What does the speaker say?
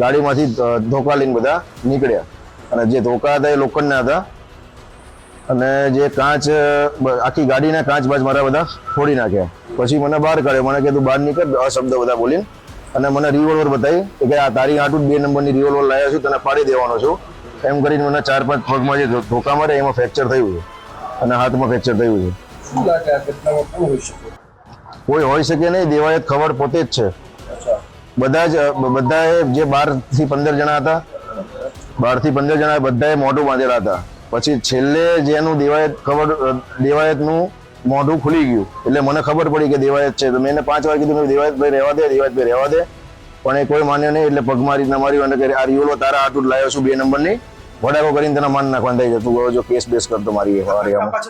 ગાડીમાંથી ધોકા લઈને બધા નીકળ્યા. અને જે ધોકા હતા એ લોખંડના હતા. અને જે કાચ આખી ગાડીના કાચ બાજ મારા બધા ફોડી નાખ્યા. પછી મને બહાર કાઢ્યો. મને કીધું બહાર નીકળ. અશબ્દ શબ્દ બધા બોલીને. અને મને રિવોલ્વર બતાવી કે આ તારી આટું બે નંબરની રિવોલ્વર લાવ્યા છું તને પાડી દેવાનો છું. એમ કરીને મને ચાર પાંચ પગમાં જે ધોકા મારે એમાં ફ્રેક્ચર થયું છે. અને હાથમાં ફ્રેક્ચર થયું છે. કોઈ હોઈ શકે નહીં દેવાયત ખબર પોતે જ છે. બધા જ બધા બધાએ જે બારથી પંદર જણા હતા બારથી પંદર જણા બધાએ મોઢું બાંધેલા હતા. પછી છેલ્લે જેનું દેવાયત ખબર, દેવાયતનું મોઢું ખુલી ગયું. એટલે મને ખબર પડી કે દેવાયત છે. તો મેં એને પાંચ વાર કીધું મેં દેવાયત ભાઈ રહેવા દે દેવાયત ભાઈ રહેવા દે. પણ એ કોઈ માન્યો નહીં, એટલે પગ મારી ના માર્યું અને આ રિયોલો તારા આટલું લાવ્યો છું, બે નંબરની. વડાકો કરીને તને માન નાખવાનું થઈ જતું જો કેસ બેસ કરતો મારી વારે